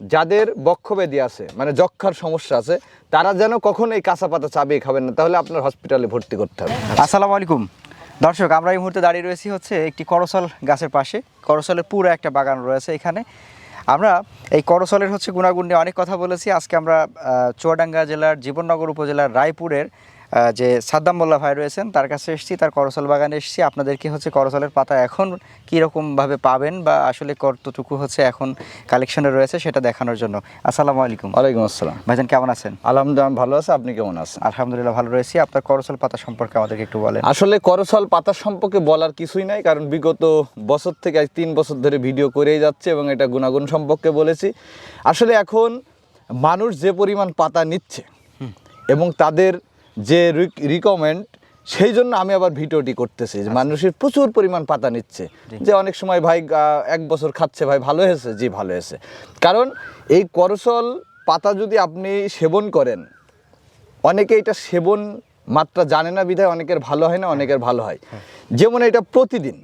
যাদের বক্ষব্যাধি আছে মানে যক্ষার সমস্যা আছে, তারা যেন কখনো এই কাঁচা পাতা চাবিয়ে খাবেন না, তাহলে আপনার হসপিটালে ভর্তি করতে হবে। আসসালামু আলাইকুম। দর্শক, আমরা এই মুহূর্তে দাঁড়িয়ে রয়েছি হচ্ছে একটি করসল গাছের পাশে। করসলের পুরো একটা বাগান রয়েছে এখানে। আমরা এই করসলের হচ্ছে গুণাগুণ নিয়ে অনেক কথা বলেছি। আজকে আমরা চুয়াডাঙ্গা জেলার, জীবননগর উপজেলার, রায়পুরের যে সাদ্দাম মোল্লা ভাই রয়েছেন তার কাছে এসেছি তার করসল বাগানে এসেছি। আপনাদেরকে হচ্ছে করসলের পাতা এখন কীরকমভাবে পাবেন বা আসলে কতটুকু হচ্ছে এখন কালেকশনে রয়েছে সেটা দেখানোর জন্য। আসসালামু আলাইকুম। ওয়ালাইকুম আসসালাম। ভাইজান কেমন আছেন? আলহামদুলিল্লাহ ভালো আছে। আপনি কেমন আছেন? আলহামদুলিল্লাহ ভালো রয়েছি। আপনার করসল পাতা সম্পর্কে আমাদেরকে একটু বলেন। আসলে করসল পাতা সম্পর্কে বলার কিছুই নাই কারণ বিগত বছর থেকে আজ তিন বছর ধরে ভিডিও করেই যাচ্ছে এবং এটা গুণাগুণ সম্পর্কে বলেছি। আসলে এখন মানুষ যে পরিমাণ পাতা নিচ্ছে এবং তাদের যে রিকমেন্ড সেই জন্য আমি আবার ভিডিওটি করতেছি যে মানুষের প্রচুর পরিমাণ পাতা নিচ্ছে। যে অনেক সময় ভাই এক বছর খাচ্ছে ভাই ভালো হয়েছে? জি ভালো হয়েছে। কারণ এই করসল পাতা যদি আপনি সেবন করেন অনেকে এটা সেবন মাত্রা জানে না বিধায় অনেকের ভালো হয় না অনেকের ভালো হয়। যেমন এটা প্রতিদিন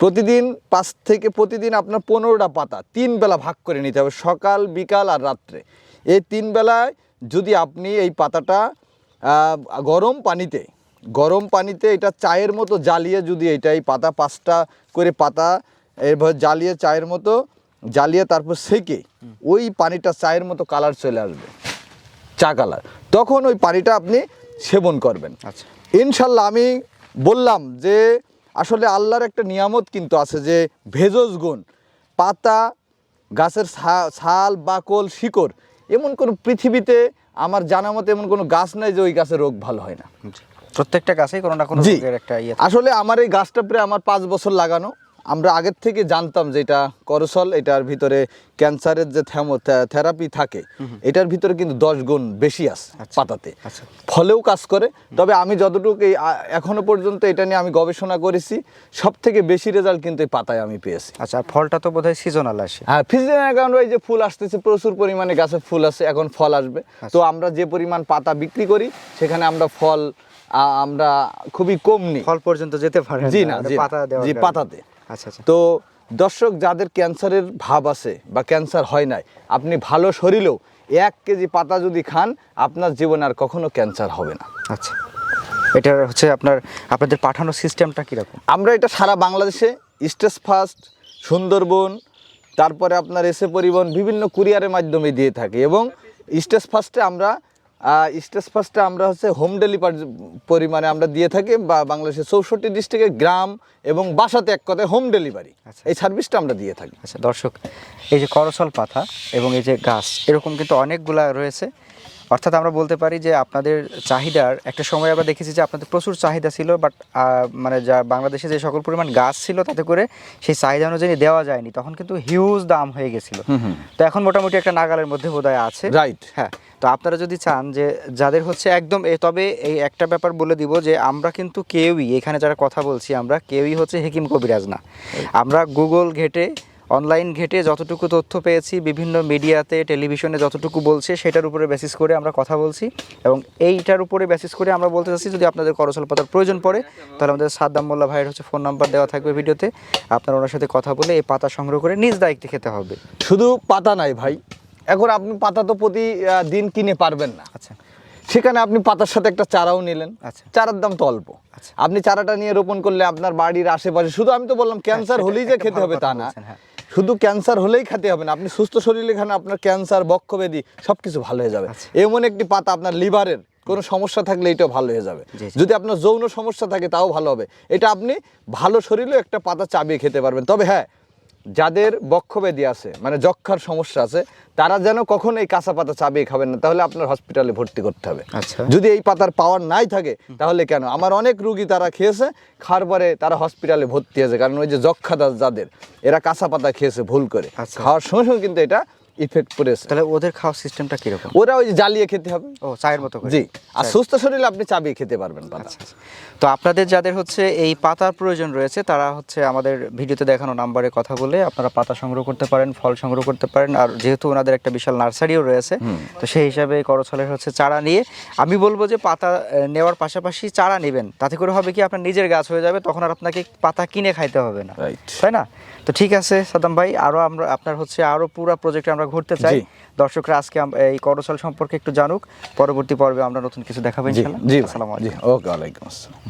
প্রতিদিন পাঁচ থেকে প্রতিদিন আপনার পনেরোটা পাতা তিন বেলা ভাগ করে নিতে হবে সকাল বিকাল আর রাত্রে। এই তিন বেলায় যদি আপনি এই পাতাটা গরম পানিতে গরম পানিতে এটা চায়ের মতো জ্বালিয়ে যদি এটা এই পাতা পাঁচটা করে পাতা এভাবে জ্বালিয়ে চায়ের মতো জ্বালিয়ে তারপর সেকে ওই পানিটা চায়ের মতো কালার চলে আসবে চা কালার তখন ওই পানিটা আপনি সেবন করবেন। আচ্ছা। ইনশাল্লাহ আমি বললাম যে আসলে আল্লাহর একটা নিয়ামত কিন্তু আছে যে ভেষজ গুণ পাতা গাছের ছাল বাকল শিকড় এমন কোনো পৃথিবীতে আমার জানা মতে এমন কোনো গাছ নাই যে ওই গাছে রোগ ভালো হয় না। প্রত্যেকটা গাছেই কোনো না কোনো রোগের একটা ইয়ে আসলে আমার এই গাছটা প্রায় আমার পাঁচ বছর লাগানো। আমরা আগের থেকে জানতাম যে এটা করসল এটার ভিতরে ক্যান্সারের যে থেমো থেরাপি থাকে এটার ভিতরে কিন্তু দশ গুণ বেশি আছে পাতাতে। আচ্ছা। ফলেও কাজ করে তবে আমি যতটুকু এই এখনও পর্যন্ত এটা নিয়ে আমি গবেষণা করেছি সব থেকে বেশি রেজাল্ট কিন্তু এই পাতায় আমি পেয়েছি। আচ্ছা ফলটা তো বোধহয় সিজনাল আসে। হ্যাঁ ফিজিক্যাল কারণ ওই যে ফুল আসতেছে প্রচুর পরিমাণে গাছে ফুল আছে এখন ফল আসবে। তো আমরা যে পরিমাণ পাতা বিক্রি করি সেখানে আমরা ফল আমরা খুবই কম নিই। ফল পর্যন্ত যেতে পারি জি না জি না, পাতা দেওয়া জি পাতাতে। আচ্ছা আচ্ছা। তো দর্শক যাদের ক্যান্সারের ভাব আছে বা ক্যান্সার হয় নাই আপনি ভালো শরীরেও এক কেজি পাতা যদি খান আপনার জীবনে আর কখনো ক্যান্সার হবে না। আচ্ছা। এটা হচ্ছে আপনার আপনাদের পাঠানোর সিস্টেমটা কীরকম? আমরা এটা সারা বাংলাদেশে স্টেজ ফার্স্ট সুন্দরবন তারপরে আপনার এসে পরিবহন বিভিন্ন কুরিয়ারের মাধ্যমে দিয়ে থাকি এবং স্টেজ ফার্স্টে আমরা স্টেজ ফার্স্টটা আমরা হচ্ছে হোম ডেলিভারি পরিমাণে আমরা দিয়ে থাকি বা বাংলাদেশের চৌষট্টি ডিস্ট্রিক্টে গ্রাম এবং বাসাতে এক কথায় হোম ডেলিভারি। আচ্ছা। এই সার্ভিসটা আমরা দিয়ে থাকি। আচ্ছা দর্শক এই যে করসল পাতা এবং এই যে গাছ এরকম কিন্তু অনেকগুলা রয়েছে। অর্থাৎ আমরা বলতে পারি যে আপনাদের চাহিদার একটা সময় আমরা দেখেছি যে আপনাদের প্রচুর চাহিদা ছিল বাট মানে যা বাংলাদেশে যে সকল পরিমাণ গাছ ছিল তাতে করে সেই চাহিদা অনুযায়ী দেওয়া যায়নি। তখন কিন্তু হিউজ দাম হয়ে গেছিল। তো এখন মোটামুটি একটা নাগালের মধ্যে বোধহয় আছে। রাইট হ্যাঁ তো আপনারা যদি চান যে যাদের হচ্ছে একদম এ তবে এই একটা ব্যাপার বলে দিব যে আমরা কিন্তু কেউই এখানে যারা কথা বলছি আমরা কেউই হচ্ছে হেকিম কবিরাজ না। আমরা গুগল ঘেটে অনলাইন ঘেটে যতটুকু তথ্য পেয়েছি বিভিন্ন মিডিয়াতে টেলিভিশনে যতটুকু বলছে সেটার উপরে বেসিস করে আমরা কথা বলছি। এবং এইটার উপরে বেসিস করে আমরা বলতে চাচ্ছি যদি আপনাদের করসল পাতার প্রয়োজন পড়ে তাহলে আমাদের সাদ্দাম মোল্লা ভাইয়ের হচ্ছে ফোন নাম্বার দেওয়া থাকবে ভিডিওতে। আপনারা ওনার সাথে কথা বলে এই পাতা সংগ্রহ করে নিজ দায়িত্বে খেতে হবে। শুধু পাতা নাই ভাই। এখন আপনি পাতা তো প্রতি দিন কিনে পারবেন না। আচ্ছা। সেখানে আপনি পাতার সাথে একটা চারাও নিলেন। আচ্ছা। চারার দাম তো অল্প। আচ্ছা। আপনি চারাটা নিয়ে রোপণ করলে আপনার বাড়ির আশেপাশে শুধু আমি তো বললাম ক্যান্সার হলেই যে খেতে হবে তা না। শুধু ক্যান্সার হলেই খেতে হবে না। আপনি সুস্থ শরীরে খান আপনার ক্যান্সার বক্ষবেদি সব কিছু ভালো হয়ে যাবে। আচ্ছা। এমন একটি পাতা আপনার লিভারের কোনো সমস্যা থাকলে এটাও ভালো হয়ে যাবে। যদি আপনার যৌন সমস্যা থাকে তাও ভালো হবে। এটা আপনি ভালো শরীরেও একটা পাতা চাবিয়ে খেতে পারবেন। তবে হ্যাঁ যাদের বক্ষব্যাধি আছে মানে যক্ষার সমস্যা আছে তারা যেন কখনো এই কাঁচা পাতা চাবিয়ে খাবেন না তাহলে আপনার হসপিটালে ভর্তি করতে হবে। আচ্ছা। যদি এই পাতার পাওয়ার নাই থাকে তাহলে কেন? আমার অনেক রুগী তারা খেয়েছে খাওয়ার পরে তারা হসপিটালে ভর্তি হয়েছে কারণ ওই যে যক্ষা যাদের এরা কাঁচা পাতা খেয়েছে ভুল করে। আচ্ছা। খাওয়ার সঙ্গে সঙ্গে কিন্তু এটা ইফেক্ট করেছে তাহলে ওদের খাওয়ার সিস্টেমটা কীরকম? ওরা ওই জ্বালিয়ে খেতে হবে। ও চায়ের মতো জি। আর সুস্থ শরীরে আপনি চাবিয়ে খেতে পারবেন পাতা। আচ্ছা আচ্ছা। তো আপনাদের যাদের হচ্ছে এই পাতার প্রয়োজন রয়েছে তারা হচ্ছে আমাদের ভিডিওতে দেখানো নাম্বারে কথা বলে আপনারা পাতা সংগ্রহ করতে পারেন ফল সংগ্রহ করতে পারেন। আর যেহেতু ওনাদের একটা বিশাল নার্সারিও রয়েছে তো সেই হিসাবে করছলের হচ্ছে চারা নিয়ে আমি বলব যে পাতা নেওয়ার পাশাপাশি চারা নেবেন। তাতে করে হবে কি আপনার নিজের গাছ হয়ে যাবে তখন আর আপনাকে পাতা কিনে খাইতে হবে না. তাই না? তো ঠিক আছে সাদাম ভাই আরও আমরা আপনার হচ্ছে আরও পুরো প্রজেক্টে আমরা ঘুরতে চাই। দর্শকরা আজকে এই করসল সম্পর্কে একটু জানুক। পরবর্তী পর্বে আমরা নতুন কিছু দেখাবো ইনশাআল্লাহ। জি আসসালামু আলাইকুম। ওকে ওয়ালাইকুম আসসালাম।